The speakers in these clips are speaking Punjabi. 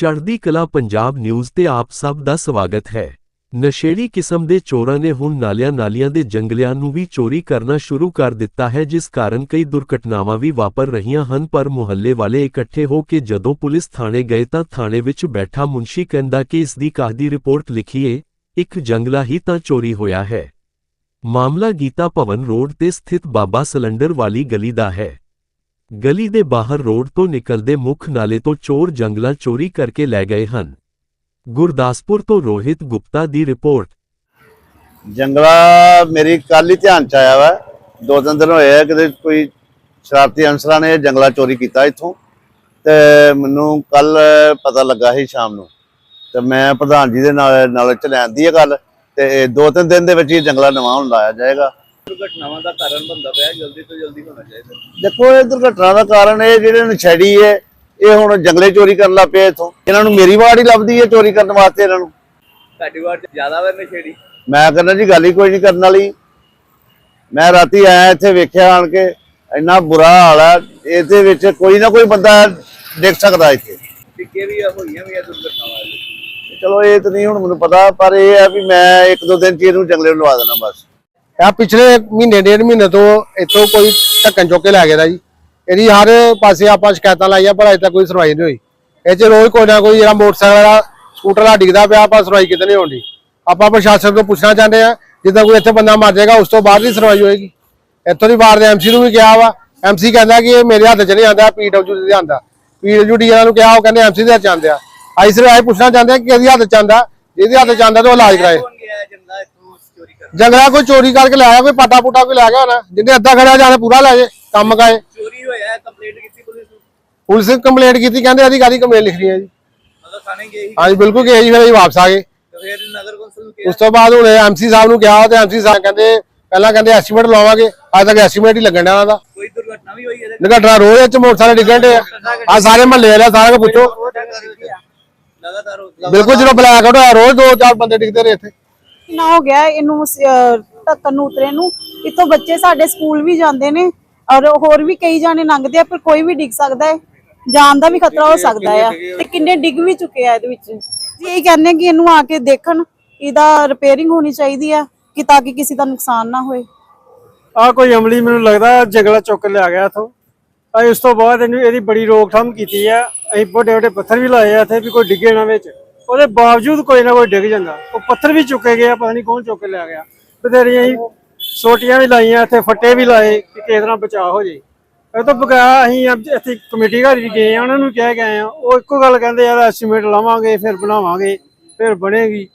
ਚੜ੍ਹਦੀ ਕਲਾ ਪੰਜਾਬ ਨਿਊਜ਼ ਤੇ ਆਪ ਸਭ ਦਾ ਸਵਾਗਤ ਹੈ। ਨਸ਼ੇੜੀ ਕਿਸਮ ਦੇ ਚੋਰਾਂ ਨੇ ਹੁਣ ਨਾਲਿਆਂ ਨਾਲੀਆਂ ਦੇ ਜੰਗਲਿਆਂ ਨੂੰ ਵੀ ਚੋਰੀ ਕਰਨਾ ਸ਼ੁਰੂ ਕਰ ਦਿੱਤਾ ਹੈ, ਜਿਸ ਕਾਰਨ ਕਈ ਦੁਰਘਟਨਾਵਾਂ ਵੀ ਵਾਪਰ ਰਹੀਆਂ ਹਨ, ਪਰ ਮੁਹੱਲੇ ਵਾਲੇ ਇਕੱਠੇ ਹੋ ਕੇ ਜਦੋਂ ਪੁਲਿਸ ਥਾਣੇ ਗਏ ਤਾਂ ਥਾਣੇ ਵਿੱਚ ਬੈਠਾ ਮੁਨਸ਼ੀ ਕਹਿੰਦਾ ਕਿ ਇਸ ਦੀ ਕਾਹਦੀ ਰਿਪੋਰਟ ਲਿਖੀਏ ਇੱਕ ਜੰਗਲਾ ਹੀ ਤਾਂ ਚੋਰੀ ਹੋਇਆ ਹੈ। ਮਾਮਲਾ ਗੀਤਾ ਭਵਨ ਰੋਡ ਤੇ ਸਥਿਤ ਬਾਬਾ ਸਿਲੰਡਰ ਵਾਲੀ ਗਲੀ ਦਾ ਹੈ। ਗਲੀ ਦੇ ਬਾਹਰ ਰੋਡ ਤੋਂ ਨਿਕਲਦੇ ਮੁੱਖ ਨਾਲੇ ਤੋਂ ਚੋਰ ਜੰਗਲਾ ਚੋਰੀ ਕਰਕੇ ਲੈ ਗਏ ਹਨ। ਗੁਰਦਾਸਪੁਰ ਤੋਂ ਰੋਹਿਤ ਗੁਪਤਾ ਦੀ ਰਿਪੋਰਟ। ਜੰਗਲਾ ਮੇਰੀ ਕੱਲ ਹੀ ਧਿਆਨ ਚ ਆਇਆ ਵਾ। ਦੋ ਤਿੰਨ ਦਿਨ ਹੋਏ ਆ, ਕਿਤੇ ਕੋਈ ਸ਼ਰਾਰਤੀ ਅਨਸਰਾਂ ਨੇ ਜੰਗਲਾ ਚੋਰੀ ਕੀਤਾ ਇੱਥੋਂ। ਤੇ ਮੈਨੂੰ ਕੱਲ ਪਤਾ ਲੱਗਾ ਸੀ ਸ਼ਾਮ ਨੂੰ। ਤੇ ਮੈਂ ਪ੍ਰਧਾਨ ਜੀ ਦੇ ਨਾਲ ਨਾਲ ਚ ਲੈਂਦੀ ਹੈ ਗੱਲ। ਤੇ ਦੋ ਤਿੰਨ ਦਿਨ ਦੇ ਵਿੱਚ ਇਹ ਜੰਗਲਾ ਨਵਾਂ ਹੁਣ ਲਾਇਆ ਜਾਏਗਾ। ਦੁਰਘਟਨਾਵਾਂ ਦਾ ਕਾਰਨ ਬੰਦਾ ਪਿਆ ਜਲਦੀ ਤੋਂ ਜਲਦੀ ਹੋਣਾ ਚਾਹੀਦਾ। ਦੇਖੋ ਇਹ ਦੁਰਘਟਨਾ ਦਾ ਕਾਰਨ ਇਹ ਜਿਹੜੇ ਨਸ਼ੇੜੀ ਹੈ ਇਹ ਹੁਣ ਜੰਗਲੇ ਚੋਰੀ ਕਰਨ ਲੱਗ ਪਏ ਇੱਥੋਂ। ਇਹਨਾਂ ਨੂੰ ਮੇਰੀ ਵਾਰਡ ਹੀ ਲੱਭਦੀ ਹੈ ਚੋਰੀ ਕਰਨ ਵਾਸਤੇ ਇਹਨਾਂ ਨੂੰ। ਤੁਹਾਡੀ ਵਾਰ ਜ਼ਿਆਦਾ ਵਾ ਨਸ਼ੇੜੀ? ਮੈਂ ਕਹਿੰਦਾ ਜੀ ਗੱਲ ਹੀ ਕੋਈ ਨਹੀਂ ਕਰਨ ਵਾਲੀ। ਮੈਂ ਰਾਤੀ ਆਇਆ ਇੱਥੇ ਵੇਖਿਆ ਆਣ ਕੇ ਇੰਨਾ ਬੁਰਾ ਹਾਲ ਹੈ ਇਹਦੇ ਵਿੱਚ ਕੋਈ ਨਾ ਕੋਈ ਬੰਦਾ ਦੇਖ ਸਕਦਾ ਇੱਥੇ। ਟਿੱਕੇ ਵੀ ਆ, ਹੋਈਆਂ ਵੀ ਆ ਦੁਰਘਟਨਾਵਾਂ ਚਲੋ ਇਹ ਤਾਂ ਨਹੀਂ ਹੁਣ ਮੈਨੂੰ ਪਤਾ ਪਰ ਇਹ ਹੈ ਵੀ ਮੈਂ ਇੱਕ ਦੋ ਦਿਨ ਚ ਇਹਨੂੰ ਜੰਗਲੇ ਨੂੰ ਲਵਾ ਦੇਣਾ ਬਸ। ਆ ਪਿਛਲੇ ਮਹੀਨੇ, ਡੇਢ ਮਹੀਨੇ ਤੋਂ ਇੱਥੋਂ ਕੋਈ ਢੱਕਣ ਚੁੱਕ ਕੇ ਲੈ ਗਿਆ ਦਾ ਜੀ। ਇਹਦੀ ਹਰ ਪਾਸੇ ਆਪਾਂ ਸ਼ਿਕਾਇਤਾਂ ਲਾਈਆਂ, ਪਰ ਅਜੇ ਤੱਕ ਕੋਈ ਸੁਣਵਾਈ ਨਹੀਂ ਹੋਈ। ਇਹ 'ਚ ਰੋਜ਼ ਕੋਈ ਨਾ ਕੋਈ ਜਿਹੜਾ ਮੋਟਰਸਾਈਕਲ ਵਾਲਾ ਸਕੂਟਰ ਵਾਲਾ ਡਿੱਗਦਾ ਪਿਆ, ਆਪਾਂ ਸੁਣਵਾਈ ਕਿਤੇ ਨਹੀਂ ਹੁੰਦੀ ਆਪਾਂ ਪ੍ਰਸ਼ਾਸਨ ਤੋਂ ਪੁੱਛਣਾ ਚਾਹੁੰਦੇ ਆ ਜਿੱਦਾਂ ਕੋਈ ਇੱਥੇ ਬੰਦਾ ਮਰ ਜਾਏਗਾ, ਉਸ ਤੋਂ ਬਾਅਦ ਦੀ ਸੁਣਵਾਈ ਹੋਏਗੀ। ਇੱਥੋਂ ਦੀ ਵਾਰ ਦੇ ਐਮਸੀ ਨੂੰ ਵੀ ਕਿਹਾ ਵਾ। ਐਮਸੀ ਕਹਿੰਦਾ ਕਿ ਇਹ ਮੇਰੇ ਹੱਥ 'ਚ ਨਹੀਂ ਆਂਦਾ ਪੀਡਬਲਯੂ ਦੇ ਆਂਦਾ ਪੀਡਬਲਯੂਡੀ ਵਾਲਿਆਂ ਨੂੰ ਕਿਹਾ, ਉਹ ਕਹਿੰਦੇ ਐਮਸੀ ਦੇ ਹੱਥ 'ਚ ਆਂਦੇ ਆ। ਅਸੀਂ ਸਿਰਫ ਇਹ ਪੁੱਛਣਾ ਚਾਹੁੰਦੇ ਆ ਕਿ ਇਹਦੇ ਹੱਥ 'ਚ ਆਂਦਾ ਜਿਹਦੇ ਹੱਥ 'ਚ ਆਂਦਾ ਤੇ ਉਹ ਇਲਾਜ ਕਰਾਏ। ਜੰਗਲਾ ਇੱਥੋਂ ਕੋਈ ਚੋਰੀ ਕਰਕੇ ਲੈ ਆਇਆ ਕੋਈ ਪਾਟਾ ਪੂਟਾ ਕੋਈ ਲੈ ਗਿਆ ਹੋਣਾ ਜਿਹਨੇ ਅੱਧਾ ਖੜਿਆ ਜਾਣੇ ਪੂਰਾ ਲੈ ਜੇ ਕੰਮ ਕਾਏ ਚੋਰੀ ਹੋਇਆ ਕੰਪਲੇਂਟ ਕੀਤੀ ਪੁਲਿਸ ਨੂੰ? ਪੁਲਿਸ ਕੰਪਲੇਂਟ ਕੀਤੀ ਕਹਿੰਦੇ ਇਹਦੀ ਕਾਦੀ ਕੰਪਲੇਂਟ ਲਿਖ ਰਹੀ ਹੈ ਜੀ। ਮਤਲਬ ਥਾਣੇ ਗਏ ਸੀ? ਹਾਂਜੀ ਬਿਲਕੁਲ ਗਏ ਜੀ ਫਿਰ ਅਸੀਂ ਵਾਪਸ ਆ ਗਏ। ਤੇ ਫਿਰ ਨਗਰ ਕੌਂਸਲ ਨੂੰ ਕਿਹਾ? ਉਸ ਤੋਂ ਬਾਅਦ ਹੁਣ ਐਮਸੀ ਸਾਹਿਬ ਨੂੰ ਕਿਹਾ ਤੇ ਐਮਸੀ ਸਾਹਿਬ ਕਹਿੰਦੇ ਪਹਿਲਾਂ ਕਹਿੰਦੇ ਐਸਟੀਮੇਟ ਲਵਾਵਾਂਗੇ ਅੱਜ ਤੱਕ ਐਸਟੀਮੇਟ ਹੀ ਲੱਗਣ ਡਿਆ ਉਹਨਾਂ ਦਾ। ਕੋਈ ਦੁਰਘਟਨਾ ਵੀ ਹੋਈ ਇਹਦੇ ਨਿਗਟਣਾ ਰੋਜ਼ ਵਿੱਚ ਮੋਟਰਸਾਈਕਲ ਡਿੱਗਣ ਆ। ਆਹ ਸਾਰੇ ਮਹੱਲੇ ਵਾਲੇ ਸਾਰਿਆਂ ਨੂੰ ਪੁੱਛੋ। ਲਗਾਤਾਰ ਹੋ- ਬਿਲਕੁਲ ਜਦੋਂ ਬਲੈਕ ਆਊਟ ਹੋਇਆ ਰੋਜ਼ ਦੋ ਚਾਰ ਬੰਦੇ ਡਿੱਗਦੇ ਰਹੇ ਇੱਥੇ। ਨਾ ਹੋ ਗਿਆ ਇਹਨੂੰ ਢੱਕਣ ਨੂੰ ਉਤਰੇ ਨੂੰ। ਇੱਥੋਂ ਬੱਚੇ ਸਾਡੇ ਸਕੂਲ ਵੀ ਜਾਂਦੇ ਨੇ ਔਰ ਹੋਰ ਵੀ ਕਈ ਜਾਣੇ ਲੰਘਦੇ ਆ ਪਰ ਕੋਈ ਵੀ ਡਿੱਗ ਸਕਦਾ ਹੈ। ਜਾਨ ਦਾ ਵੀ ਖਤਰਾ ਹੋ ਸਕਦਾ ਆ। ਤੇ ਕਿੰਨੇ ਡਿੱਗ ਵੀ ਚੁੱਕੇ ਆ ਇਹਦੇ ਵਿੱਚ। ਜੀ ਇਹ ਕਹਿੰਦੇ ਆ ਕਿ ਇਹਨੂੰ ਆ ਕੇ ਦੇਖਣ ਇਹਦਾ ਰਿਪੇਅਰਿੰਗ ਹੋਣੀ ਚਾਹੀਦੀ ਆ ਕਿ ਤਾਂ ਕਿ ਕਿਸੇ ਦਾ ਨੁਕਸਾਨ ਨਾ ਹੋਏ। ਆ ਕੋਈ ਅਮਲੀ ਮੈਨੂੰ ਲੱਗਦਾ ਜੰਗਲਾ ਚੁੱਕ ਲਿਆ ਗਿਆ ਇਥੋਂ। ਆ ਇਸ ਤੋਂ ਬਾਅਦ ਇਹਨੂੰ ਇਹਦੀ ਬੜੀ ਰੋਕਥਾਮ ਕੀਤੀ ਆ। ਅਸੀਂ ਵੱਡੇ ਵੱਡੇ ਪੱਥਰ ਵੀ ਲਾਏ ਆ ਇੱਥੇ ਵੀ ਕੋਈ ਡਿੱਗੇ ਨਾ ਵਿੱਚ। ਉਹਦੇ ਬਾਵਜੂਦ ਕੋਈ ਨਾ ਕੋਈ ਡਿੱਗ ਜਾਂਦਾ। ਉਹ ਪੱਥਰ ਵੀ ਚੁੱਕੇ ਗਏ ਆ, ਪਤਾ ਨਹੀਂ ਕੌਣ ਚੁੱਕ ਕੇ ਲਿਆ ਗਿਆ। ਬਥੇਰੀਆਂ ਹੀ ਸੋਟੀਆਂ ਵੀ ਲਾਈਆਂ, ਇੱਥੇ ਫੱਟੇ ਵੀ ਲਾਏ ਕਿ ਕਿਸੇ ਤਰ੍ਹਾਂ ਬਚਾਅ ਹੋ ਜੇ। ਇਹ ਤੋਂ ਬਗੈਰ ਅਸੀਂ ਇੱਥੇ ਕਮੇਟੀ ਘਰ ਵੀ ਗਏ ਆ, ਉਹਨਾਂ ਨੂੰ ਕਹਿ ਗਏ ਆ, ਉਹ ਇੱਕੋ ਗੱਲ ਕਹਿੰਦੇ ਯਾਰ ਐਸਟੀਮੇਟ ਲਾਵਾਂਗੇ, ਫਿਰ ਬਣਾਵਾਂਗੇ, ਫਿਰ ਬਣੇਗੀ।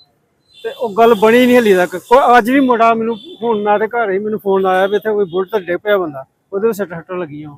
ਤੇ ਉਹ ਗੱਲ ਬਣੀ ਨਹੀਂ ਹਲੀ ਤੱਕ। ਅੱਜ ਵੀ ਮੁੰਡਾ ਮੈਨੂੰ, ਹੁਣ ਨਾ ਤੇ ਘਰ ਹੀ ਮੈਨੂੰ ਫੋਨ ਆਇਆ ਵੀ ਇੱਥੇ ਕੋਈ ਬੁਲਟ ਡਿੱਗ ਪਿਆ ਬੰਦਾ, ਉਹਦੇ ਵਿੱਚ ਸੱਟ ਸੱਟ ਲੱਗੀਆਂ।